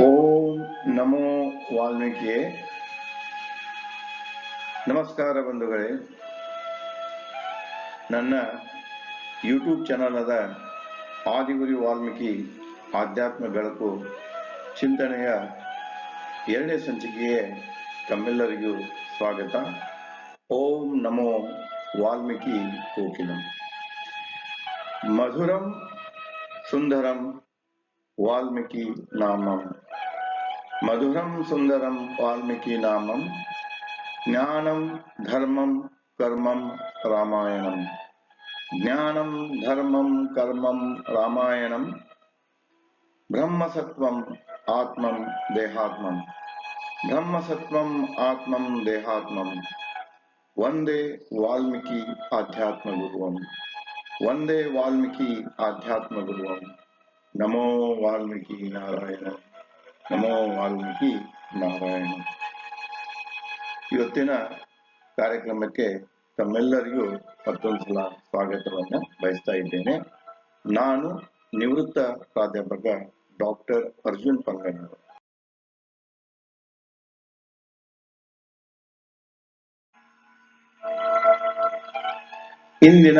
ಓಂ ನಮೋ ವಾಲ್ಮೀಕಿಯೇ. ನಮಸ್ಕಾರ ಬಂಧುಗಳೇ. ನನ್ನ ಯೂಟ್ಯೂಬ್ ಚಾನಲ್ ಆದ ಆದಿಗುರಿ ವಾಲ್ಮೀಕಿ ಆಧ್ಯಾತ್ಮ ಬೆಳಕು ಚಿಂತನೆಯ ಎರಡನೇ ಸಂಚಿಕೆಗೆ ತಮ್ಮೆಲ್ಲರಿಗೂ ಸ್ವಾಗತ. ಓಂ ನಮೋ ವಾಲ್ಮೀಕಿ ಕೋಕಿಲಂ. ಮಧುರಂ ಸುಂದರಂ ವಾಲ್ಮೀಕಿ ನಾಮಂ ಮಧುರಂ ಸುಂದರಂ ವಾಲ್ಮೀಕಿ ನಾಮಂ ಜ್ಞಾನಂ ಧರ್ಮಂ ಕರ್ಮಂ ರಾಮಾಯಣಂ ಜ್ಞಾನಂ ಧರ್ಮಂ ಕರ್ಮಂ ರಾಮಾಯಣಂ ಬ್ರಹ್ಮಸತ್ವಂ ಆತ್ಮಂ ದೇಹಾತ್ಮಂ ಬ್ರಹ್ಮಸತ್ವಂ ಆತ್ಮಂ ದೇಹಾತ್ಮಂ ವಂದೇ ವಾಲ್ಮೀಕಿ ಆಧ್ಯಾತ್ಮ ಗುರುವಂ ವಂದೇ ವಾಲ್ಮೀಕಿ ಆಧ್ಯಾತ್ಮ ಗುರುವಂ ನಮೋ ವಾಲ್ಮೀಕಿ ನಾರಾಯಣ. ನಮೋ ವಾಲ್ಮೀಕಿ ನಾರಾಯಣ. ಇವತ್ತಿನ ಕಾರ್ಯಕ್ರಮಕ್ಕೆ ತಮ್ಮೆಲ್ಲರಿಗೂ ಮತ್ತೊಂದು ಸಲ ಸ್ವಾಗತವನ್ನು ಬಯಸ್ತಾ ಇದ್ದೇನೆ. ನಾನು ನಿವೃತ್ತ ಪ್ರಾಧ್ಯಾಪಕ ಡಾಕ್ಟರ್ ಅರ್ಜುನ್ ಪಂಗಣ್ಣವರು ಇಂದಿನ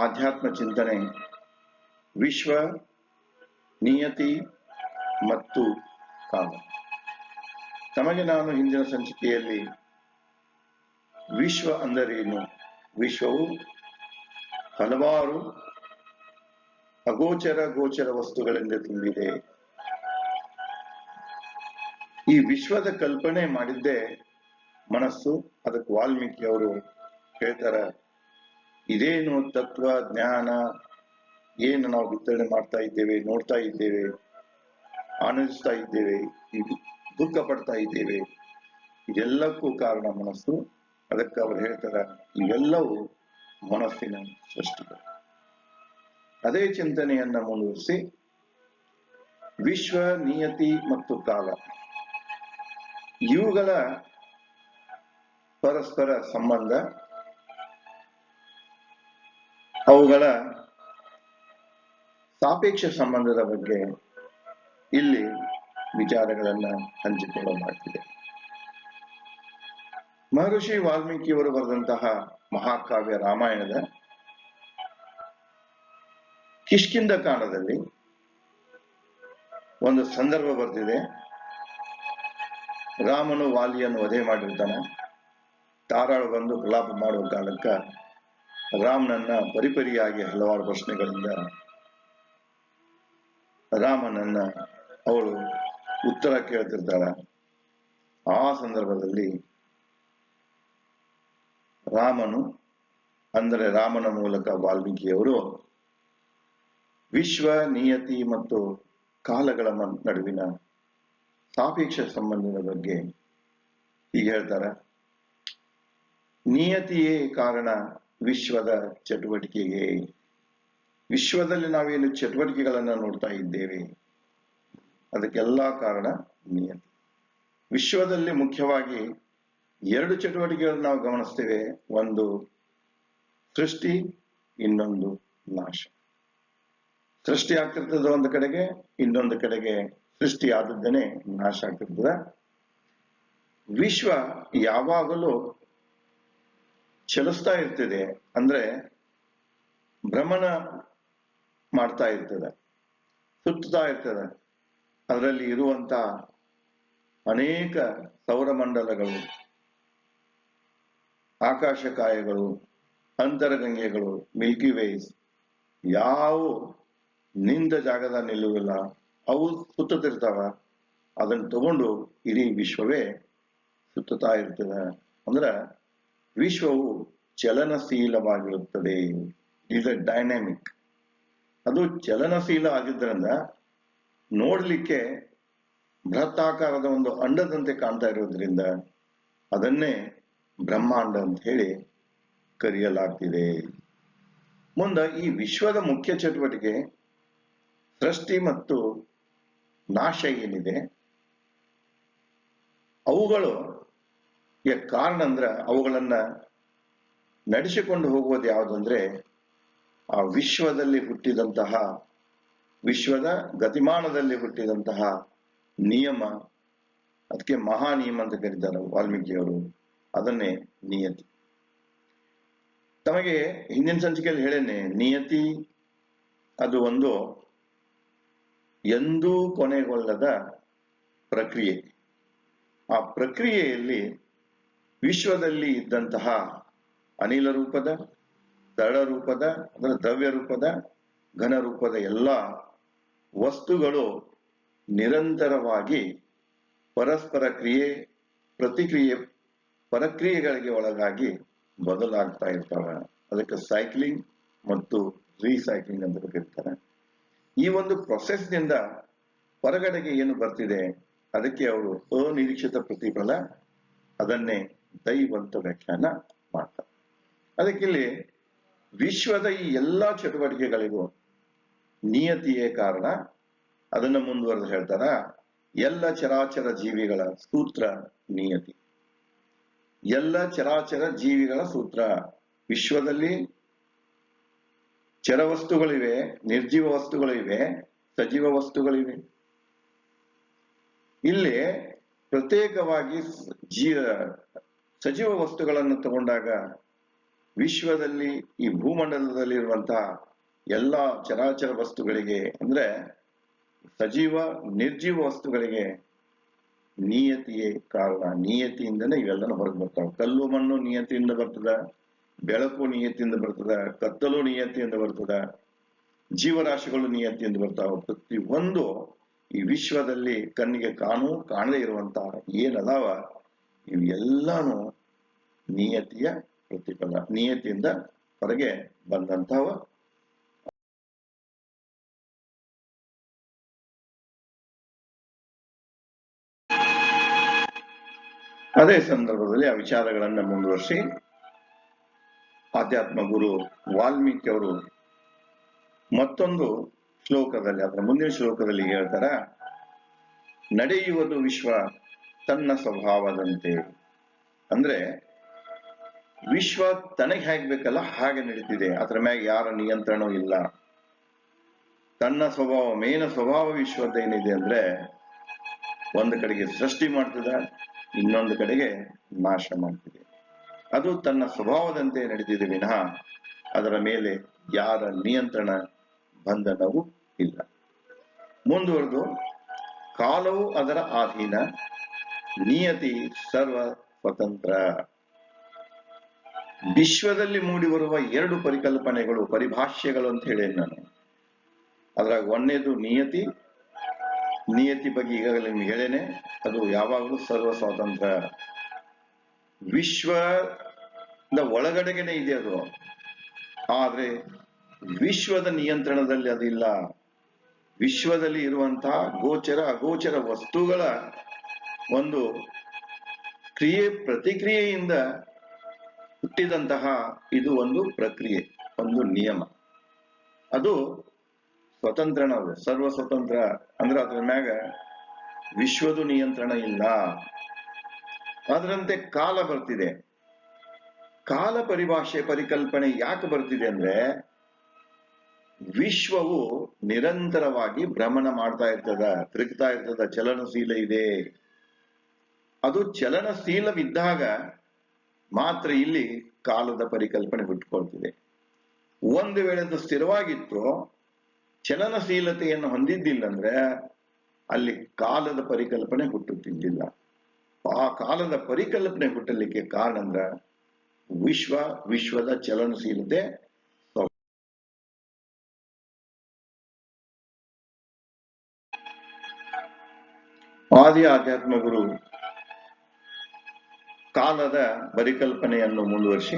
ಆಧ್ಯಾತ್ಮ ಚಿಂತನೆ ವಿಶ್ವ, ನಿಯತಿ ಮತ್ತು ಕಾಲ. ತಮಗೆ ನಾನು ಹಿಂದಿನ ಸಂಚಿಕೆಯಲ್ಲಿ ವಿಶ್ವ ಅಂದರೇನು ವಿಶ್ವವು ಹಲವಾರು ಅಗೋಚರ ಗೋಚರ ವಸ್ತುಗಳಿಂದ ತುಂಬಿದೆ. ಈ ವಿಶ್ವದ ಕಲ್ಪನೆ ಮಾಡಿದ್ದೆ ಮನಸ್ಸು, ಅದಕ್ಕೆ ವಾಲ್ಮೀಕಿ ಅವರು ಹೇಳ್ತಾರ, ಇದೇನು ತತ್ವ, ಜ್ಞಾನ ಏನು ನಾವು ವಿತರಣೆ ಮಾಡ್ತಾ ಇದ್ದೇವೆ, ನೋಡ್ತಾ ಇದ್ದೇವೆ, ಆನಂದಿಸ್ತಾ ಇದ್ದೇವೆ ಇದು ದುಃಖ ಪಡ್ತಾ ಇದ್ದೇವೆ, ಇದೆಲ್ಲಕ್ಕೂ ಕಾರಣ ಮನಸ್ಸು. ಅದಕ್ಕೆ ಅವರು ಹೇಳ್ತಾರ, ಇವೆಲ್ಲವೂ ಮನಸ್ಸಿನ ಸೃಷ್ಟಿಗಳು. ಅದೇ ಚಿಂತನೆಯನ್ನ ಮುಂದುವರಿಸಿ, ವಿಶ್ವ ನಿಯತಿ ಮತ್ತು ಕಾಲ. ಇವುಗಳ ಪರಸ್ಪರ ಸಂಬಂಧ, ಅವುಗಳ ಸಾಪೇಕ್ಷ ಸಂಬಂಧದ ಬಗ್ಗೆ ಇಲ್ಲಿ ವಿಚಾರಗಳನ್ನ ಹಂಚಿಕೊಳ್ಳಲಾಗ್ತಿದೆ ಮಹರ್ಷಿ ವಾಲ್ಮೀಕಿಯವರು ಬರೆದಂತಹ ಮಹಾಕಾವ್ಯ ರಾಮಾಯಣದ ಕಿಷ್ಕಿಂದ ಕಾಂಡದಲ್ಲಿ ಒಂದು ಸಂದರ್ಭ ಬರ್ತಿದೆ. ರಾಮನು ವಾಲಿಯನ್ನು ವಧೆ ಮಾಡಿರ್ತಾನೆ. ತಾರಾಳು ಬಂದು ಪ್ರಲಾಪ ಮಾಡುವ ಕಾಲಕ್ಕ ರಾಮನನ್ನ ಪರಿಪರಿಯಾಗಿ ಹಲವಾರು ಪ್ರಶ್ನೆಗಳಿಂದ ರಾಮನನ್ನ ಅವಳು ಉತ್ತರ ಕೇಳ್ತಿರ್ತಾಳ ಆ ಸಂದರ್ಭದಲ್ಲಿ ರಾಮನು, ಅಂದರೆ ರಾಮನ ಮೂಲಕ ವಾಲ್ಮೀಕಿಯವರು, ವಿಶ್ವ ನಿಯತಿ ಮತ್ತು ಕಾಲಗಳ ನಡುವಿನ ಸಾಪೇಕ್ಷ ಸಂಬಂಧದ ಬಗ್ಗೆ ಈಗ ಹೇಳ್ತಾರೆ. ನಿಯತಿಯೇ ಕಾರಣ ವಿಶ್ವದ ಚಟುವಟಿಕೆಗೆ ವಿಶ್ವದಲ್ಲಿ ನಾವೇನು ಚಟುವಟಿಕೆಗಳನ್ನ ನೋಡ್ತಾ ಇದ್ದೇವೆ? ಅದಕ್ಕೆಲ್ಲ ಕಾರಣ ನಿಯತಿ ವಿಶ್ವದಲ್ಲಿ ಮುಖ್ಯವಾಗಿ ಎರಡು ಚಟುವಟಿಕೆಗಳನ್ನು ನಾವು ಗಮನಿಸ್ತೇವೆ. ಒಂದು ಸೃಷ್ಟಿ, ಇನ್ನೊಂದು ನಾಶ. ಸೃಷ್ಟಿ ಆಗ್ತಿರ್ತದ ಒಂದು ಕಡೆಗೆ, ಇನ್ನೊಂದು ಕಡೆಗೆ ಸೃಷ್ಟಿ ಆದದ್ದೇನೆ ನಾಶ ಆಗ್ತಿರ್ತದ. ವಿಶ್ವ ಯಾವಾಗಲೂ ಚಲಿಸ್ತಾ ಇರ್ತದೆ. ಅಂದ್ರೆ ಭ್ರಮಣ ಮಾಡ್ತಾ ಇರ್ತದೆ. ಸುತ್ತಾ ಇರ್ತದೆ. ಅದರಲ್ಲಿ ಇರುವಂತ ಅನೇಕ ಸೌರಮಂಡಲಗಳು ಆಕಾಶಕಾಯಗಳು ಅಂತರಗಂಗೆಗಳು ಮಿಲ್ಕಿ ವೇಸ್ ಯಾವ ನಿಂದ ಜಾಗದ ನಿಲ್ಲುವಿಲ್ಲ ಅವು ಸುತ್ತುತ್ತಿರ್ತಾವ. ಅದನ್ನು ತಗೊಂಡು ಇಡೀ ವಿಶ್ವವೇ ಸುತ್ತತಾ ಇರ್ತದೆ. ಅಂದ್ರ ವಿಶ್ವವು ಚಲನಶೀಲವಾಗಿರುತ್ತದೆ. ಇಸ್ ಅ ಡೈನಾಮಿಕ್ ಅದು ಚಲನಶೀಲ ಆಗಿದ್ದರಿಂದ ನೋಡ್ಲಿಕ್ಕೆ ಬೃಹತ್ತಾಕಾರದ ಒಂದು ಅಂಡದಂತೆ ಕಾಣ್ತಾ ಇರೋದ್ರಿಂದ ಅದನ್ನೇ ಬ್ರಹ್ಮಾಂಡ ಅಂತ ಹೇಳಿ ಕರೆಯಲಾಗ್ತಿದೆ. ಮುಂದ ಈ ವಿಶ್ವದ ಮುಖ್ಯ ಚಟುವಟಿಕೆ ಸೃಷ್ಟಿ ಮತ್ತು ನಾಶ ಏನಿದೆ? ಅವುಗಳು ಕಾರಣ ಅಂದ್ರ ಅವುಗಳನ್ನ ನಡೆಸಿಕೊಂಡು ಹೋಗುವುದು ಯಾವುದಂದ್ರೆ ಆ ವಿಶ್ವದಲ್ಲಿ ಹುಟ್ಟಿದಂತಹ, ವಿಶ್ವದ ಗತಿಮಾನದಲ್ಲಿ ಹುಟ್ಟಿದಂತಹ ನಿಯಮ, ಅದಕ್ಕೆ ಮಹಾ ನಿಯಮ ಅಂತ ಕರೀತಾರೆ ವಾಲ್ಮೀಕಿಯವರು. ಅದನ್ನೇ ನಿಯತಿ. ತಮಗೆ ಹಿಂದಿನ ಸಂಚಿಕೆಯಲ್ಲಿ ಹೇಳೇನೆ, ನಿಯತಿ ಅದು ಒಂದು ಎಂದೂ ಕೊನೆಗೊಳ್ಳದ ಪ್ರಕ್ರಿಯೆ. ಆ ಪ್ರಕ್ರಿಯೆಯಲ್ಲಿ ವಿಶ್ವದಲ್ಲಿ ಇದ್ದಂತಹ ಅನಿಲ ರೂಪದ ತರಳ ರೂಪದ, ಅಂದ್ರೆ ದ್ರವ್ಯ ರೂಪದ, ಘನ ರೂಪದ ಎಲ್ಲ ವಸ್ತುಗಳು ನಿರಂತರವಾಗಿ ಪರಸ್ಪರ ಕ್ರಿಯೆ, ಪ್ರತಿಕ್ರಿಯೆ, ಪರಕ್ರಿಯೆಗಳಿಗೆ ಒಳಗಾಗಿ ಬದಲಾಗ್ತಾ ಇರ್ತವೆ. ಅದಕ್ಕೆ ಸೈಕ್ಲಿಂಗ್ ಮತ್ತು ರೀಸೈಕ್ಲಿಂಗ್ ಅಂತ ಕರೀತಾರೆ. ಈ ಒಂದು ಪ್ರೊಸೆಸ್ನಿಂದ ಹೊರಗಡೆಗೆ ಏನು ಬರ್ತಿದೆ, ಅದಕ್ಕೆ ಅವರು ಅನಿರೀಕ್ಷಿತ ಪ್ರತಿಫಲ, ಅದನ್ನೇ ದೈವಂತ ವ್ಯಾಖ್ಯಾನ ಮಾಡ್ತಾರೆ. ಅದಕ್ಕೆ ಇಲ್ಲಿ ವಿಶ್ವದ ಈ ಎಲ್ಲಾ ಚಟುವಟಿಕೆಗಳಿಗೂ ನಿಯತಿಯೇ ಕಾರಣ. ಅದನ್ನ ಮುಂದುವರೆದು ಹೇಳ್ತಾರ? ಎಲ್ಲ ಚರಾಚರ ಜೀವಿಗಳ ಸೂತ್ರ ನಿಯತಿ. ಎಲ್ಲ ಚರಾಚರ ಜೀವಿಗಳ ಸೂತ್ರ. ವಿಶ್ವದಲ್ಲಿ ಚರವಸ್ತುಗಳಿವೆ ನಿರ್ಜೀವ ವಸ್ತುಗಳಿವೆ, ಸಜೀವ ವಸ್ತುಗಳಿವೆ. ಇಲ್ಲಿ ಪ್ರತ್ಯೇಕವಾಗಿ ಜೀ, ಸಜೀವ ವಸ್ತುಗಳನ್ನು ತಗೊಂಡಾಗ ವಿಶ್ವದಲ್ಲಿ ಈ ಭೂಮಂಡಲದಲ್ಲಿರುವಂತಹ ಎಲ್ಲ ಚರಾಚರ ವಸ್ತುಗಳಿಗೆ ಅಂದ್ರೆ ಸಜೀವ ನಿರ್ಜೀವ ವಸ್ತುಗಳಿಗೆ ನಿಯತಿಯೇ ಕಾರಣ. ನಿಯತಿಯಿಂದನೇ ಇವೆಲ್ಲನೂ ಹೊರಗೆ ಬರ್ತಾವ. ಕಲ್ಲು, ಮಣ್ಣು ನಿಯತಿಯಿಂದ ಬರ್ತದ, ಬೆಳಕು ನಿಯತಿಯಿಂದ ಬರ್ತದ, ಕತ್ತಲು ನಿಯತಿಯಿಂದ ಬರ್ತದ, ಜೀವರಾಶಿಗಳು ನಿಯತಿಯಿಂದ ಬರ್ತಾವ. ಪ್ರತಿ ಒಂದು ಈ ವಿಶ್ವದಲ್ಲಿ ಕಣ್ಣಿಗೆ ಕಾಣು, ಕಾಣದೇ ಇರುವಂತಹ ಏನದಾವ ಇವೆಲ್ಲಾನು ನಿಯತಿಯ ಪ್ರತಿಫಲ ನಿಯತಿಯಿಂದ ಹೊರಗೆ ಬಂದಂತವ ಅದೇ ಸಂದರ್ಭದಲ್ಲಿ ಆ ವಿಚಾರಗಳನ್ನ ಮುಂದುವರಿಸಿ ಆಧ್ಯಾತ್ಮ ಗುರು ವಾಲ್ಮೀಕಿ ಅವರು ಮತ್ತೊಂದು ಶ್ಲೋಕದಲ್ಲಿ, ಅದರ ಮುಂದಿನ ಶ್ಲೋಕದಲ್ಲಿ ಹೇಳ್ತಾರ, ನಡೆಯುವುದು ವಿಶ್ವ ತನ್ನ ಸ್ವಭಾವದಂತೆ. ಅಂದ್ರೆ ವಿಶ್ವ ತನಗೆ ಹೇಗ್ಬೇಕಲ್ಲ ಹಾಗೆ ನಡೀತಿದೆ. ಅದರ ಮ್ಯಾಗ ಯಾರ ನಿಯಂತ್ರಣವೂ ಇಲ್ಲ. ತನ್ನ ಸ್ವಭಾವ, ಮೇನ ಸ್ವಭಾವ ವಿಶ್ವದ ಏನಿದೆ ಅಂದ್ರೆ ಒಂದು ಕಡೆಗೆ ಸೃಷ್ಟಿ ಮಾಡ್ತದ, ಇನ್ನೊಂದು ಕಡೆಗೆ ನಾಶ ಮಾಡ್ತಿದೆ. ಅದು ತನ್ನ ಸ್ವಭಾವದಂತೆ ನಡೆದಿದೆ ವಿನಃ ಅದರ ಮೇಲೆ ಯಾರ ನಿಯಂತ್ರಣ ಬಂಧನವೂ ಇಲ್ಲ. ಮುಂದುವರೆದು, ಕಾಲವು ಅದರ ಅಧೀನ ನಿಯತಿ ಸರ್ವ ಸ್ವತಂತ್ರ ವಿಶ್ವದಲ್ಲಿ ಮೂಡಿ ಬರುವ ಎರಡು ಪರಿಕಲ್ಪನೆಗಳು, ಪರಿಭಾಷ್ಯಗಳು ಅಂತ ಹೇಳೇನು ನಾನು. ಅದ್ರಾಗ ಒಂದನೇದು ನಿಯತಿ ನಿಯತಿ ಬಗ್ಗೆ ಈಗಾಗಲೇ ನಿಮ್ಗೆ ಹೇಳೇನೆ. ಅದು ಯಾವಾಗಲೂ ಸರ್ವ ಸ್ವಾತಂತ್ರ್ಯ. ವಿಶ್ವದ ಒಳಗಡೆಗೆನೆ ಇದೆ ಅದು. ಆದ್ರೆ ವಿಶ್ವದ ನಿಯಂತ್ರಣದಲ್ಲಿ ಅದಿಲ್ಲ ವಿಶ್ವದಲ್ಲಿ ಇರುವಂತಹ ಗೋಚರ, ಅಗೋಚರ ವಸ್ತುಗಳ ಒಂದು ಕ್ರಿಯೆ, ಪ್ರತಿಕ್ರಿಯೆಯಿಂದ ಹುಟ್ಟಿದಂತಹ ಇದು ಒಂದು ಪ್ರಕ್ರಿಯೆ, ಒಂದು ನಿಯಮ. ಅದು ಸ್ವತಂತ್ರನ ಅದು ಸರ್ವ ಸ್ವತಂತ್ರ ಅಂದ್ರೆ ಅದ್ರ ಮ್ಯಾಗ ವಿಶ್ವದ ನಿಯಂತ್ರಣ ಇಲ್ಲ. ಅದರಂತೆ ಕಾಲ ಬರ್ತಿದೆ. ಕಾಲ ಪರಿಭಾಷೆ, ಪರಿಕಲ್ಪನೆ ಯಾಕೆ ಬರ್ತಿದೆ ಅಂದ್ರೆ ವಿಶ್ವವು ನಿರಂತರವಾಗಿ ಭ್ರಮಣ ಮಾಡ್ತಾ ಇರ್ತದ, ತಿರುಗ್ತಾ ಇರ್ತದ, ಚಲನಶೀಲ ಇದೆ. ಅದು ಚಲನಶೀಲವಿದ್ದಾಗ ಮಾತ್ರ ಇಲ್ಲಿ ಕಾಲದ ಪರಿಕಲ್ಪನೆ ಹುಟ್ಟುಕೊಳ್ತಿದೆ ಒಂದು ವೇಳೆ ಅದು ಸ್ಥಿರವಾಗಿತ್ತು, ಚಲನಶೀಲತೆಯನ್ನು ಹೊಂದಿದ್ದಿಲ್ಲ ಅಂದ್ರೆ ಅಲ್ಲಿ ಕಾಲದ ಪರಿಕಲ್ಪನೆ ಹುಟ್ಟುತ್ತಿದ್ದಿಲ್ಲ ಆ ಕಾಲದ ಪರಿಕಲ್ಪನೆ ಹುಟ್ಟಲಿಕ್ಕೆ ಕಾರಣ ಅಂದ್ರ ವಿಶ್ವ, ವಿಶ್ವದ ಚಲನಶೀಲತೆ ಆದಿ ಆಧ್ಯಾತ್ಮ ಗುರು ಕಾಲದ ಪರಿಕಲ್ಪನೆಯನ್ನು ಮುಂದುವರಿಸಿ,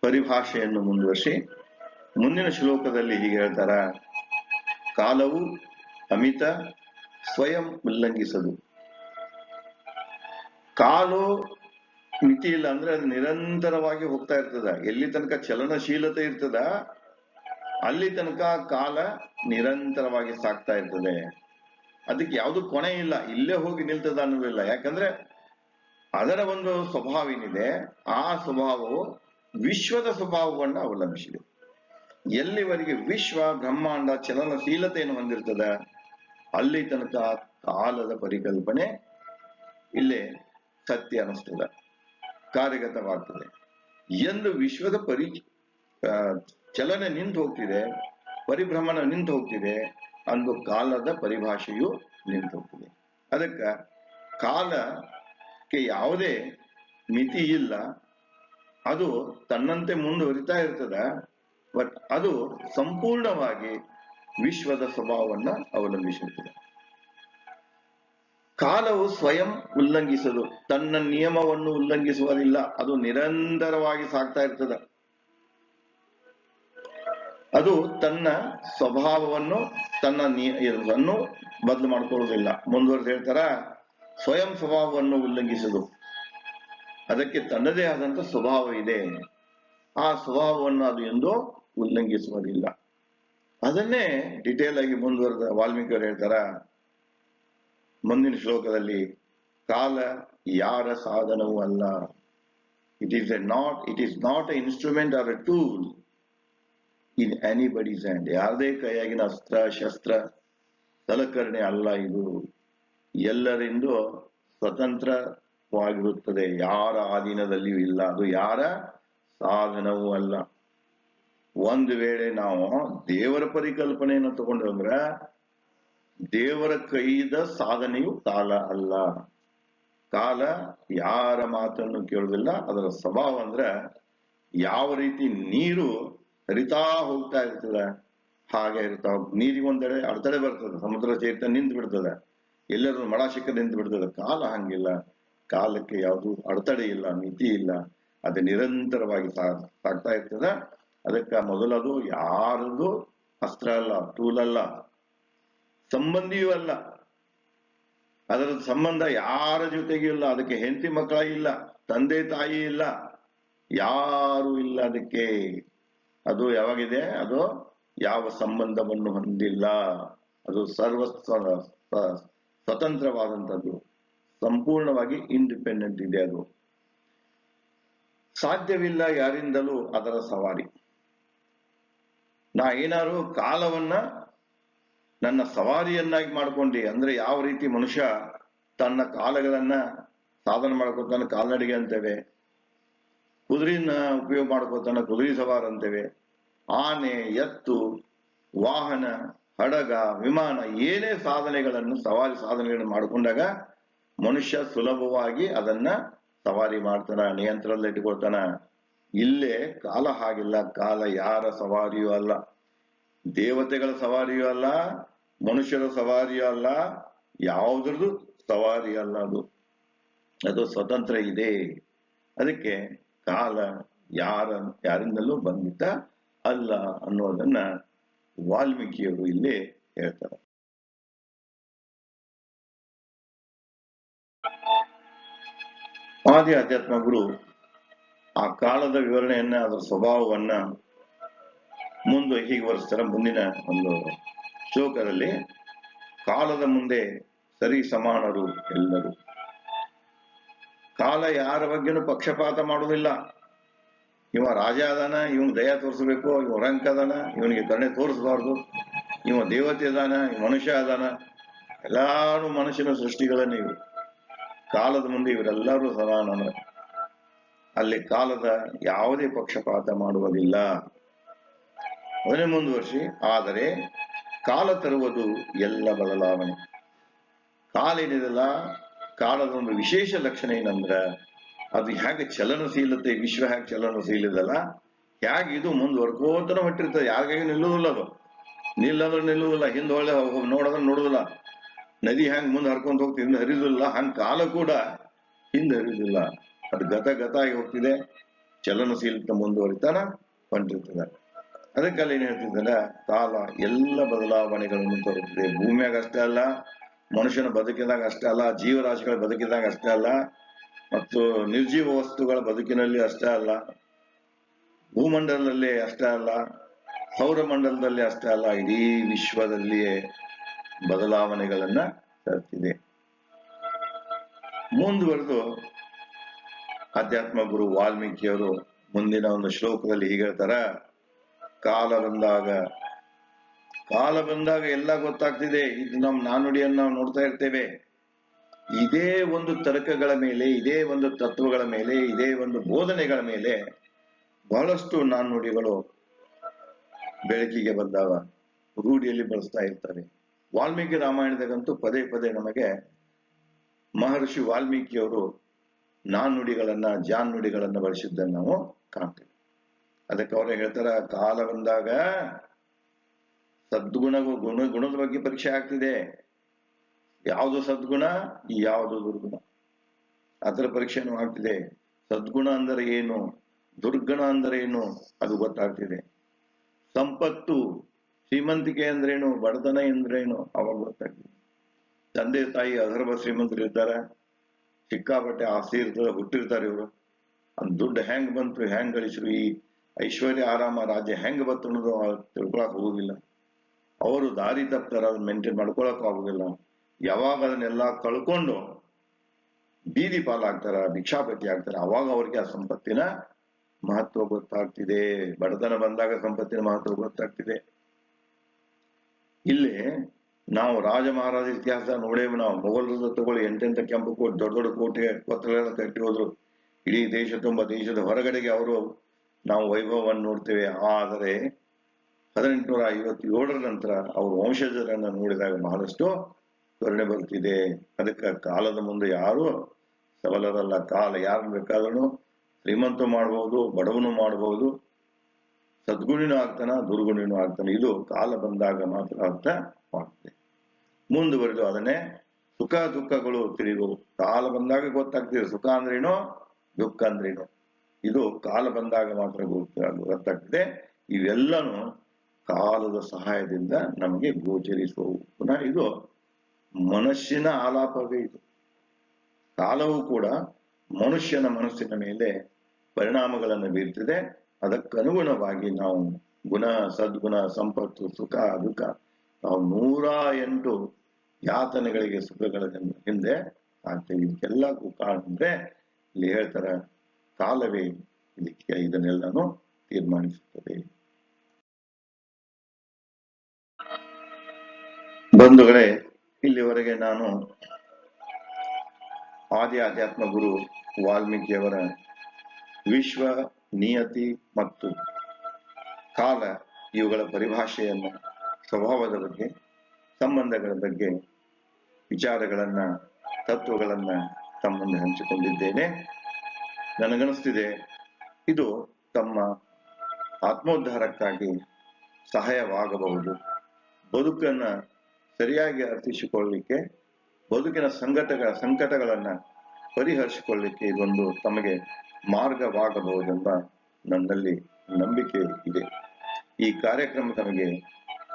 ಪರಿಭಾಷೆಯನ್ನು ಮುಂದುವರಿಸಿ, ಮುಂದಿನ ಶ್ಲೋಕದಲ್ಲಿ ಹೀಗೆ ಹೇಳ್ತಾರ, ಕಾಲವು ಅಮಿತ, ಸ್ವಯಂ ಉಲ್ಲಂಘಿಸದು. ಕಾಲು ಮಿತಿ ಇಲ್ಲ ಅಂದ್ರೆ ಅದು ನಿರಂತರವಾಗಿ ಹೋಗ್ತಾ ಇರ್ತದ. ಎಲ್ಲಿ ತನಕ ಚಲನಶೀಲತೆ ಇರ್ತದ, ಅಲ್ಲಿ ತನಕ ಕಾಲ ನಿರಂತರವಾಗಿ ಸಾಗ್ತಾ ಇರ್ತದೆ. ಅದಕ್ಕೆ ಯಾವುದು ಕೊನೆ ಇಲ್ಲ, ಇಲ್ಲೇ ಹೋಗಿ ನಿಲ್ತದ ಅನ್ನೋದಿಲ್ಲ. ಯಾಕಂದ್ರೆ ಅದರ ಒಂದು ಸ್ವಭಾವ ಏನಿದೆ ಆ ಸ್ವಭಾವವು ವಿಶ್ವದ ಸ್ವಭಾವವನ್ನ ಅವಲಂಬಿಸಿದೆ. ಎಲ್ಲಿವರೆಗೆ ವಿಶ್ವ, ಬ್ರಹ್ಮಾಂಡ ಚಲನಶೀಲತೆಯನ್ನು ಹೊಂದಿರ್ತದ, ಅಲ್ಲಿ ತನಕ ಕಾಲದ ಪರಿಕಲ್ಪನೆ ಇಲ್ಲೇ ಸತ್ಯ ಅನಿಸ್ತದ ಕಾರ್ಯಗತವಾಗ್ತದೆ. ಎಂದು ವಿಶ್ವದ ಪರಿ ಚಲನೆ ನಿಂತು ಹೋಗ್ತಿದೆ, ಪರಿಭ್ರಮಣ ನಿಂತು ಹೋಗ್ತಿದೆ, ಅಂದು ಕಾಲದ ಪರಿಭಾಷೆಯು ನಿಂತು ಹೋಗ್ತಿದೆ. ಅದಕ್ಕ ಕಾಲಕ್ಕೆ ಯಾವುದೇ ಮಿತಿ ಇಲ್ಲ. ಅದು ತನ್ನಂತೆ ಮುಂದುವರಿತಾ ಇರ್ತದೆ. ಬಟ್ ಅದು ಸಂಪೂರ್ಣವಾಗಿ ವಿಶ್ವದ ಸ್ವಭಾವವನ್ನ ಅವಲಂಬಿಸಿರ್ತದೆ ಕಾಲವು ಸ್ವಯಂ ಉಲ್ಲಂಘಿಸದು. ತನ್ನ ನಿಯಮವನ್ನು ಉಲ್ಲಂಘಿಸುವುದಿಲ್ಲ. ಅದು ನಿರಂತರವಾಗಿ ಸಾಗ್ತಾ ಇರ್ತದೆ. ಅದು ತನ್ನ ಸ್ವಭಾವವನ್ನು, ತನ್ನ ನಿಯನ್ನು ಬದಲು ಮಾಡ್ಕೊಳ್ಳೋದಿಲ್ಲ ಮುಂದುವರೆದು ಹೇಳ್ತಾರ? ಸ್ವಯಂ ಸ್ವಭಾವವನ್ನು ಉಲ್ಲಂಘಿಸುವುದು ಅದಕ್ಕೆ ತನ್ನದೇ ಆದಂತ ಸ್ವಭಾವ ಇದೆ. ಆ ಸ್ವಭಾವವನ್ನು ಅದು ಎಂದೂ ಉಲ್ಲಂಘಿಸುವುದಿಲ್ಲ. ಅದನ್ನೇ ಡಿಟೇಲ್ ಆಗಿ ಮುಂದುವರೆದ ವಾಲ್ಮೀಕಿ ಅವರು ಹೇಳ್ತಾರ, ಮುಂದಿನ ಶ್ಲೋಕದಲ್ಲಿ, ಕಾಲ ಯಾರ ಸಾಧನವೂ ಅಲ್ಲ. It is a not it is not a instrument or a tool in anybody's hand ಯಾರದೇ ಕೈಯಾಗಿನ ಅಸ್ತ್ರ, ಶಸ್ತ್ರ, ಸಲಕರಣೆ ಅಲ್ಲ ಇದು. ಎಲ್ಲರಿಂದ ಸ್ವತಂತ್ರವಾಗಿರುತ್ತದೆ. ಯಾರ ಆಧೀನದಲ್ಲಿಯೂ ಇಲ್ಲ. ಅದು ಯಾರ ಸಾಧನವೂ ಅಲ್ಲ. ಒಂದು ವೇಳೆ ನಾವು ದೇವರ ಪರಿಕಲ್ಪನೆಯನ್ನು ತಗೊಂಡು ದೇವರ ಕೈದ ಸಾಧನೆಯು ಕಾಲ ಅಲ್ಲ. ಕಾಲ ಯಾರ ಮಾತನ್ನು ಕೇಳುವುದಿಲ್ಲ, ಅದರ ಸ್ವಭಾವ ಅಂದ್ರ ಯಾವ ರೀತಿ ನೀರು ಹರಿತಾ ಹೋಗ್ತಾ ಇರ್ತದ. ಹಾಗೆ ಇರ್ತಾವ ನೀರಿಗೆ ಒಂದೆಡೆ ಅಡೆತಡೆ ಬರ್ತದೆ. ಸಮುದ್ರ ಸೇರ್ತಾ ನಿಂತು ಬಿಡ್ತದೆ ಎಲ್ಲರೂ ಮಳ ಸಿಕ್ಕ ನಿಂತು ಬಿಡ್ತದೆ. ಕಾಲ ಹಂಗಿಲ್ಲ. ಕಾಲಕ್ಕೆ ಯಾವುದು ಅಡೆತಡೆ ಇಲ್ಲ, ಮಿತಿ ಇಲ್ಲ. ಅದು ನಿರಂತರವಾಗಿ ಸಾಗ್ತಾ ಇರ್ತದ. ಅದಕ್ಕ ಮೊದಲದು ಯಾರದು ಅಸ್ತ್ರ ಅಲ್ಲ, ಟೂಲ್ ಅಲ್ಲ, ಸಂಬಂಧಿಯೂ ಅಲ್ಲ. ಅದರ ಸಂಬಂಧ ಯಾರ ಜೊತೆಗೂ ಇಲ್ಲ. ಅದಕ್ಕೆ ಹೆಂಡತಿ ಮಕ್ಕಳ ಇಲ್ಲ, ತಂದೆ ತಾಯಿ ಇಲ್ಲ, ಯಾರು ಇಲ್ಲ ಅದಕ್ಕೆ. ಅದು ಯಾವಾಗಿದೆ? ಅದು ಯಾವ ಸಂಬಂಧವನ್ನು ಹೊಂದಿಲ್ಲ. ಅದು ಸರ್ವ ಸ್ವ- ಸ್ವ- ಸ್ವತಂತ್ರವಾದಂಥದ್ದು. ಸಂಪೂರ್ಣವಾಗಿ ಇಂಡಿಪೆಂಡೆಂಟ್ ಇದೆ ಅದು ಸಾಧ್ಯವಿಲ್ಲ ಯಾರಿಂದಲೂ ಅದರ ಸವಾರಿ. ನಾ ಏನಾದ್ರು ಕಾಲವನ್ನ ನನ್ನ ಸವಾರಿಯನ್ನಾಗಿ ಮಾಡ್ಕೊಂಡಿ, ಅಂದ್ರೆ ಯಾವ ರೀತಿ ಮನುಷ್ಯ ತನ್ನ ಕಾಲಗಳನ್ನ ಸಾಧನೆ ಮಾಡ್ಕೊತಾನೆ, ಕಾಲ್ನಡಿಗೆ ಅಂತೇವೆ, ಕುದುರಿನ ಉಪಯೋಗ ಮಾಡ್ಕೊತಾನೆ, ಕುದುರೆ ಸವಾರ ಅಂತೇವೆ, ಆನೆ, ಎತ್ತು, ವಾಹನ ಹಡಗ, ವಿಮಾನ ಏನೇ ಸಾಧನೆಗಳನ್ನು, ಸವಾರಿ ಸಾಧನೆಗಳನ್ನು ಮಾಡಿಕೊಂಡಾಗ ಮನುಷ್ಯ ಸುಲಭವಾಗಿ ಅದನ್ನ ಸವಾರಿ ಮಾಡ್ತಾನ, ನಿಯಂತ್ರಣದಲ್ಲಿ ಇಟ್ಕೊಳ್ತಾನ ಇಲ್ಲೇ ಕಾಲ ಹಾಗಿಲ್ಲ, ಕಾಲ ಯಾರ ಸವಾರಿಯೂ ಅಲ್ಲ. ದೇವತೆಗಳ ಸವಾರಿಯೂ ಅಲ್ಲ, ಮನುಷ್ಯರ ಸವಾರಿಯೂ ಅಲ್ಲ, ಯಾವುದ್ರದ್ದು ಸವಾರಿ ಅಲ್ಲ ಅದು. ಅದು ಸ್ವತಂತ್ರ ಇದೆ. ಅದಕ್ಕೆ ಕಾಲ ಯಾರ, ಯಾರಿಂದಲೂ ಬಂದಿದ್ದ ಅಲ್ಲ ಅನ್ನೋದನ್ನ ವಾಲ್ಮೀಕಿಯವರು ಇಲ್ಲಿ ಹೇಳ್ತಾರೆ. ಆದಿ ಅಧ್ಯಾತ್ಮ ಗುರು ಆ ಕಾಲದ ವಿವರಣೆಯನ್ನ, ಅದರ ಸ್ವಭಾವವನ್ನ ಮುಂದೆ ಹೀಗೆ ವರ್ಸ್ತಾರೆ. ಮುಂದಿನ ಒಂದು ಶ್ಲೋಕದಲ್ಲಿ, ಕಾಲದ ಮುಂದೆ ಸರಿ ಸಮಾನರು ಎಲ್ಲರೂ. ಕಾಲ ಯಾರ ಬಗ್ಗೆನೂ ಪಕ್ಷಪಾತ ಮಾಡುವುದಿಲ್ಲ. ಇವ ರಾಜ ಅದಾನ ಇವನ್ ದಯ ತೋರಿಸ್ಬೇಕು ಇವ ರಂಕ್ ಅದಾನ ಇವನಿಗೆ ಕರುಣೆ ತೋರಿಸಬಾರ್ದು. ಇವ ದೇವತೆ ಅದಾನ ಇವ ಮನುಷ್ಯ ಅದಾನ ಎಲ್ಲಾರು ಮನುಷ್ಯನ ಸೃಷ್ಟಿಗಳನ್ನ ಇವು ಕಾಲದ ಮುಂದೆ ಇವರೆಲ್ಲರೂ ಸಮಾನ ಅಲ್ಲಿ ಕಾಲದ ಯಾವುದೇ ಪಕ್ಷಪಾತ ಮಾಡುವುದಿಲ್ಲ. ಅದನ್ನೇ ಮುಂದುವರಿಸಿ. ಆದರೆ ಕಾಲ ತರುವುದು ಎಲ್ಲ ಬದಲಾವಣೆ. ಕಾಲ ಏನಿದೆಲ್ಲ? ಕಾಲದ ಒಂದು ವಿಶೇಷ ಲಕ್ಷಣ ಏನಂದ್ರ ಅದು ಹೇಗೆ ಚಲನಶೀಲತೆ, ವಿಶ್ವ ಹೇಗೆ ಚಲನಶೀಲ ಇದಲ್ಲ ಹೇಗೆ ಇದು ಮುಂದುವರ್ಕೋತನ ಹೊಟ್ಟಿರ್ತದೆ. ಯಾರಿಗಾಗಿ ನಿಲ್ಲುವುದಿಲ್ಲ ಅದು. ನಿಲ್ಲಂದ್ರೆ ನಿಲ್ಲುವುದಿಲ್ಲ ಹಿಂದೆ ಒಳ್ಳೆ ನೋಡೋದ್ರೆ ನೋಡುದಿಲ್ಲ ನದಿ ಹ್ಯಾಂಗ್ ಮುಂದೆ ಹರ್ಕೊಂತ ಹೋಗ್ತಿ ಹಿಂದೆ ಹರಿದಿಲ್ಲ ಹಂಗ್ ಕಾಲ ಕೂಡ ಹಿಂದೆ ಹರಿದಿಲ್ಲ ಅದು ಗತ ಗತ ಆಗಿ ಹೋಗ್ತಿದೆ. ಚಲನಶೀಲತೆ ಮುಂದುವರಿತಾನ ಹೊಂಟಿರ್ತದೆ ಅದಕ್ಕೆ ಅಲ್ಲಿ ಏನ್ ಹೇಳ್ತಿದ್ದಾರೆ? ಕಾಲ ಎಲ್ಲ ಬದಲಾವಣೆಗಳನ್ನು ತರುತ್ತದೆ. ಭೂಮಿಯಾಗ ಅಷ್ಟೇ ಅಲ್ಲ, ಮನುಷ್ಯನ ಬದುಕಿದಾಗ ಅಷ್ಟೇ ಅಲ್ಲ, ಜೀವರಾಶಿಗಳ ಬದುಕಿದಾಗ ಅಷ್ಟೇ ಅಲ್ಲ ಮತ್ತು ನಿರ್ಜೀವ ವಸ್ತುಗಳ ಬದುಕಿನಲ್ಲಿ ಅಷ್ಟೇ ಅಲ್ಲ, ಭೂಮಂಡಲದಲ್ಲಿ ಅಷ್ಟೇ ಅಲ್ಲ ಸೌರಮಂಡಲದಲ್ಲಿ ಅಷ್ಟೇ ಅಲ್ಲ, ಇಡೀ ವಿಶ್ವದಲ್ಲಿಯೇ ಬದಲಾವಣೆಗಳನ್ನ ತರ್ತಿದೆ. ಮುಂದುವರೆದು ಅಧ್ಯಾತ್ಮ ಗುರು ವಾಲ್ಮೀಕಿಯವರು ಮುಂದಿನ ಒಂದು ಶ್ಲೋಕದಲ್ಲಿ ಹೀಗೆ ಹೇಳ್ತಾರ, ಕಾಲ ಬಂದಾಗ ಕಾಲ ಬಂದಾಗ ಎಲ್ಲ ಗೊತ್ತಾಗ್ತಿದೆ. ಇದು ನಮ್ಮ ನಾನುಡಿಯನ್ನು ನಾವು ನೋಡ್ತಾ ಇರ್ತೇವೆ. ಇದೇ ಒಂದು ತರ್ಕಗಳ ಮೇಲೆ, ಇದೇ ಒಂದು ತತ್ವಗಳ ಮೇಲೆ, ಇದೇ ಒಂದು ಬೋಧನೆಗಳ ಮೇಲೆ ಬಹಳಷ್ಟು ನಾಣ್ಣುಡಿಗಳು ಬೆಳಕಿಗೆ ಬಂದಾವ, ರೂಢಿಯಲ್ಲಿ ಬಳಸ್ತಾ ಇರ್ತಾರೆ. ವಾಲ್ಮೀಕಿ ರಾಮಾಯಣದಾಗಂತೂ ಪದೇ ಪದೇ ನಮಗೆ ಮಹರ್ಷಿ ವಾಲ್ಮೀಕಿಯವರು ನಾಣ್ಣುಡಿಗಳನ್ನ ಜಾನ್ನುಡಿಗಳನ್ನ ಬಳಸಿದ್ದನ್ನು ನಾವು ಕಾಣ್ತೇವೆ. ಅದಕ್ಕೆ ಅವರು ಹೇಳ್ತಾರ, ಕಾಲ ಬಂದಾಗ ಸದ್ಗುಣ ಗುಣ, ಗುಣದ ಬಗ್ಗೆ ಪರೀಕ್ಷೆ ಆಗ್ತಿದೆ. ಯಾವುದು ಸದ್ಗುಣ ಯಾವುದು ದುರ್ಗುಣ. ಅದರ ಪರೀಕ್ಷೆನೂ ಆಗ್ತಿದೆ? ಸದ್ಗುಣ ಅಂದರೆ ಏನು? ದುರ್ಗುಣ ಅಂದರೆ ಏನು? ಅದು ಗೊತ್ತಾಗ್ತಿದೆ. ಸಂಪತ್ತು, ಶ್ರೀಮಂತಿಕೆ ಅಂದ್ರೇನು ಬಡತನ ಎಂದ್ರೇನು ಅವಾಗ ಗೊತ್ತಾಗ್ತದೆ. ತಂದೆ, ತಾಯಿ ಅಗರ್ಭ ಶ್ರೀಮಂತರು ಇದ್ದಾರೆ. ಸಿಕ್ಕಾಪಟ್ಟೆ ಆಸ್ತಿ ಇರ್ತದೆ, ಹುಟ್ಟಿರ್ತಾರೆ ಇವರು. ಅದ್ ದುಡ್ಡು ಹೆಂಗ್ ಬಂತು, ಹೆಂಗ್ ಗಳಿಸ್ರು? ಈ ಐಶ್ವರ್ಯ ಆರಾಮ ರಾಜ್ಯ ಹೆಂಗ್ ಬತ್ತು ಅನ್ನೋದು ತಿಳ್ಕೊಳಕ್ ಹೋಗುದಿಲ್ಲ ಅವರು ದಾರಿ ತಪ್ತಾರ ಅದನ್ನ ಮೇಂಟೈನ್ ಮಾಡ್ಕೊಳಕ್ ಆಗುದಿಲ್ಲ. ಯಾವಾಗ ಅದನ್ನೆಲ್ಲ ಕಳ್ಕೊಂಡು ಬೀದಿ ಪಾಲಾಗ್ತಾರ, ಭಿಕ್ಷಾಪತಿ ಆಗ್ತಾರ, ಅವಾಗ ಅವ್ರಿಗೆ ಆ ಸಂಪತ್ತಿನ ಮಹತ್ವ ಗೊತ್ತಾಗ್ತಿದೆ. ಬಡತನ ಬಂದಾಗ ಸಂಪತ್ತಿನ ಮಹತ್ವ ಗೊತ್ತಾಗ್ತಿದೆ. ಇಲ್ಲಿ ನಾವು ರಾಜ ಮಹಾರಾಜ ಇತಿಹಾಸ ನೋಡೇವು ನಾವು ಮೊಘಲರದ ತಗೊಳ್ಳಿ, ಎಂತೆಂತ ಕೆಂಪು ಕೋಟೆ, ದೊಡ್ಡ ದೊಡ್ಡ ಕೋಟೆ ಕೊತ್ತಲೆಲ್ಲ ಕಟ್ಟಿ ಹೋದ್ರು ಇಡೀ ದೇಶ ತುಂಬ ದೇಶದ ಹೊರಗಡೆಗೆ ಅವರು ನಾವು ವೈಭವವನ್ನು ನೋಡ್ತೇವೆ. ಆದರೆ ಹದಿನೆಂಟುನೂರ ಐವತ್ತೇಳರ ನಂತರ ಅವರು ವಂಶಜರನ್ನ ನೋಡಿದಾಗ ಬಹಳಷ್ಟು ಕರುಣೆ ಬರ್ತಿದೆ ಅದಕ್ಕೆ ಕಾಲದ ಮುಂದೆ ಯಾರು ಸಬಲರಲ್ಲ. ಕಾಲ ಯಾರು ಬೇಕಾದ್ರೂ ಶ್ರೀಮಂತ ಮಾಡಬಹುದು ಬಡವನು ಮಾಡಬಹುದು ಸದ್ಗುಣಿನೂ ಆಗ್ತಾನ, ದುರ್ಗುಣಿನೂ ಆಗ್ತಾನೆ. ಇದು ಕಾಲ ಬಂದಾಗ ಮಾತ್ರ ಅರ್ಥ ಮಾಡ್ತದೆ ಮುಂದುವರೆದು ಅದನ್ನೇ ಸುಖ ದುಃಖಗಳು ತಿಳಿದು ಕಾಲ ಬಂದಾಗ ಗೊತ್ತಾಗ್ತಿದೆ ಸುಖ ಅಂದ್ರೇನು, ದುಃಖ ಅಂದ್ರೇನು. ಇದು ಕಾಲ ಬಂದಾಗ ಮಾತ್ರ ಗೊತ್ತ- ಗೊತ್ತಾಗ್ತದೆ. ಇವೆಲ್ಲನೂ ಕಾಲದ ಸಹಾಯದಿಂದ ನಮಗೆ ಗೋಚರಿಸುವ ಪುನಃ ಇದು ಮನಸ್ಸಿನ ಆಲಾಪವೇ ಇದು. ಕಾಲವು ಕೂಡ ಮನುಷ್ಯನ ಮನಸ್ಸಿನ ಮೇಲೆ ಪರಿಣಾಮಗಳನ್ನು ಬೀರ್ತಿದೆ. ಅದಕ್ಕನುಗುಣವಾಗಿ ನಾವು ಗುಣ, ಸದ್ಗುಣ, ಸಂಪತ್ತು, ಸುಖ, ದುಃಖ, ನಾವು ನೂರ ಎಂಟು ಯಾತನೆಗಳಿಗೆ ಸುಖಗಳ ಹಿಂದೆ ಆಗ್ತೇವೆ ಇದಕ್ಕೆಲ್ಲಕ್ಕೂ ಕಾರಣ ಅಂದ್ರೆ ಇಲ್ಲಿ ಹೇಳ್ತಾರ ಕಾಲವೇ ಇದಕ್ಕೆ ಇದನ್ನೆಲ್ಲನೂ ತೀರ್ಮಾನಿಸುತ್ತದೆ. ಬಂಧುಗಳೇ ಇಲ್ಲಿವರೆಗೆ ನಾನು ಆದಿ ಆಧ್ಯಾತ್ಮ ಗುರು ವಾಲ್ಮೀಕಿಯವರ ವಿಶ್ವ, ನಿಯತಿ ಮತ್ತು ಕಾಲ ಇವುಗಳ ಪರಿಭಾಷೆಯನ್ನು, ಸ್ವಭಾವದ ಬಗ್ಗೆ, ಸಂಬಂಧಗಳ ಬಗ್ಗೆ, ವಿಚಾರಗಳನ್ನ, ತತ್ವಗಳನ್ನ ತಮ್ಮನ್ನು ಹಂಚಿಕೊಂಡಿದ್ದೇನೆ. ನನಗನಿಸ್ತಿದೆ ಇದು ತಮ್ಮ ಆತ್ಮೋದ್ಧಾರಕ್ಕಾಗಿ ಸಹಾಯವಾಗಬಹುದು. ಬದುಕನ್ನ ಸರಿಯಾಗಿ ಅರ್ಥಿಸಿಕೊಳ್ಳಲಿಕ್ಕೆ ಬದುಕಿನ ಸಂಕಟಗಳ ಸಂಕಟಗಳನ್ನು ಪರಿಹರಿಸಿಕೊಳ್ಳಲಿಕ್ಕೆ ಇದೊಂದು ತಮಗೆ ಮಾರ್ಗವಾಗಬಹುದೆಂಬ ನನ್ನಲ್ಲಿ ನಂಬಿಕೆ ಇದೆ. ಈ ಕಾರ್ಯಕ್ರಮ ತಮಗೆ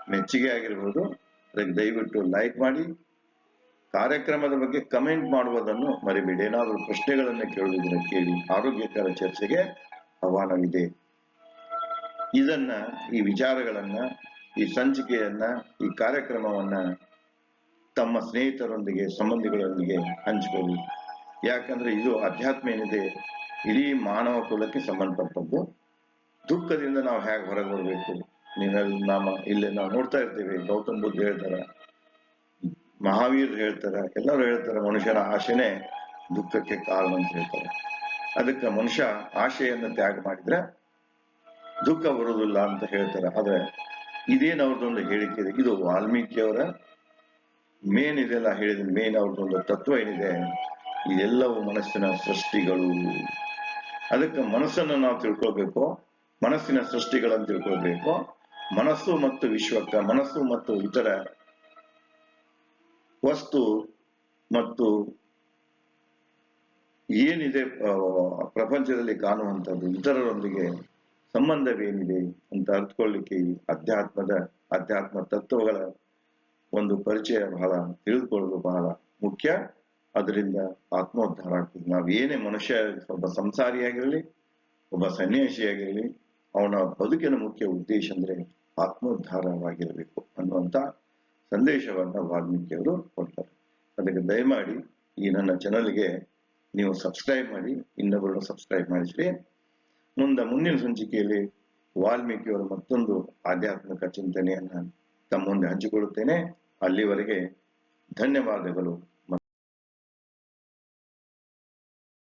ಮೆಚ್ಚುಗೆ ಆಗಿರ್ಬೋದು. ಅದಕ್ಕೆ ದಯವಿಟ್ಟು ಲೈಕ್ ಮಾಡಿ. ಕಾರ್ಯಕ್ರಮದ ಬಗ್ಗೆ ಕಮೆಂಟ್ ಮಾಡುವುದನ್ನು ಮರಿಬೇಡಿ. ಏನಾದರೂ ಪ್ರಶ್ನೆಗಳನ್ನು ಕೇಳುವುದನ್ನು ಕೇಳಿ ಆರೋಗ್ಯಕರ ಚರ್ಚೆಗೆ ಆಹ್ವಾನವಿದೆ. ಇದನ್ನ, ಈ ವಿಚಾರಗಳನ್ನ ಈ ಸಂಚಿಕೆಯನ್ನ, ಈ ಕಾರ್ಯಕ್ರಮವನ್ನ ತಮ್ಮ ಸ್ನೇಹಿತರೊಂದಿಗೆ, ಸಂಬಂಧಿಗಳೊಂದಿಗೆ ಹಂಚಿಕೊಳ್ಳಿ. ಯಾಕಂದ್ರೆ ಇದು ಅಧ್ಯಾತ್ಮ ಏನಿದೆ, ಇಡೀ ಮಾನವ ಕುಲಕ್ಕೆ ಸಂಬಂಧಪಟ್ಟದ್ದು. ದುಃಖದಿಂದ ನಾವು ಹೇಗೆ ಹೊರಗೆ ಬರಬೇಕು? ನೀನಲ್ಲಿ ನಾಮ, ಇಲ್ಲಿ ನಾವು ನೋಡ್ತಾ ಇರ್ತೇವೆ, ಗೌತಮ್ ಬುದ್ಧ ಹೇಳ್ತಾರ, ಮಹಾವೀರ್ ಹೇಳ್ತಾರ, ಎಲ್ಲರೂ ಹೇಳ್ತಾರ ಮನುಷ್ಯನ ಆಶೆನೇ ದುಃಖಕ್ಕೆ ಕಾರಣ ಅಂತ ಹೇಳ್ತಾರೆ. ಅದಕ್ಕೆ ಮನುಷ್ಯ ಆಶೆಯನ್ನು ತ್ಯಾಗ ಮಾಡಿದ್ರೆ ದುಃಖ ಬರುವುದಿಲ್ಲ ಅಂತ ಹೇಳ್ತಾರೆ. ಆದ್ರೆ ಇದೇನು ಅವ್ರದ್ದೊಂದು ಹೇಳಿಕೆ ಇದೆ? ಇದು ವಾಲ್ಮೀಕಿಯವರ ಮೇನ್ ಇದೆಲ್ಲ ಹೇಳಿದ ಮೇನ್ ಅವ್ರದ್ದೊಂದು ತತ್ವ ಏನಿದೆ? ಇದೆಲ್ಲವೂ ಮನಸ್ಸಿನ ಸೃಷ್ಟಿಗಳು. ಅದಕ್ಕೆ ಮನಸ್ಸನ್ನು ನಾವು ತಿಳ್ಕೊಳ್ಬೇಕು. ಮನಸ್ಸಿನ ಸೃಷ್ಟಿಗಳನ್ನು ತಿಳ್ಕೊಳ್ಬೇಕು. ಮನಸ್ಸು ಮತ್ತು ವಿಶ್ವಕ್ಕ, ಮನಸ್ಸು ಮತ್ತು ಇತರ ವಸ್ತು ಮತ್ತು ಏನಿದೆ ಪ್ರಪಂಚದಲ್ಲಿ ಕಾಣುವಂಥದ್ದು, ಇತರರೊಂದಿಗೆ ಸಂಬಂಧವೇನಿದೆ ಅಂತ ಅರ್ಥಕೊಳ್ಳಿಕ್ಕೆ ಈ ಅಧ್ಯಾತ್ಮದ, ಅಧ್ಯಾತ್ಮ ತತ್ವಗಳ ಒಂದು ಪರಿಚಯ ಬಹಳ ತಿಳಿದುಕೊಳ್ಳೋದು ಬಹಳ ಮುಖ್ಯ. ಅದರಿಂದ ಆತ್ಮೋದ್ಧಾರ ಆಗ್ತದೆ. ನಾವು ಏನೇ ಮನುಷ್ಯ, ಒಬ್ಬ ಸಂಸಾರಿಯಾಗಿರಲಿ ಒಬ್ಬ ಸನ್ಯಾಸಿಯಾಗಿರಲಿ ಅವನ ಬದುಕಿನ ಮುಖ್ಯ ಉದ್ದೇಶ ಅಂದ್ರೆ ಆತ್ಮೋದ್ಧಾರವಾಗಿರಬೇಕು ಅನ್ನುವಂತ ಸಂದೇಶವನ್ನ ವಾಲ್ಮೀಕಿಯವರು ಕೊಡ್ತಾರೆ. ಅದಕ್ಕೆ ದಯಮಾಡಿ ಈ ನನ್ನ ಚಾನಲ್ಗೆ ನೀವು ಸಬ್ಸ್ಕ್ರೈಬ್ ಮಾಡಿ ಇನ್ನೊಬ್ಬರು ಸಬ್ಸ್ಕ್ರೈಬ್ ಮಾಡಿಸ್ರಿ ಮುಂದೆ ಮುಂದಿನ ಸಂಚಿಕೆಯಲ್ಲಿ ವಾಲ್ಮೀಕಿಯವರ ಮತ್ತೊಂದು ಆಧ್ಯಾತ್ಮಿಕ ಚಿಂತನೆಯನ್ನ ತಮ್ಮ ಮುಂದೆ ಹಂಚಿಕೊಳ್ಳುತ್ತೇನೆ. ಅಲ್ಲಿವರೆಗೆ ಧನ್ಯವಾದಗಳು.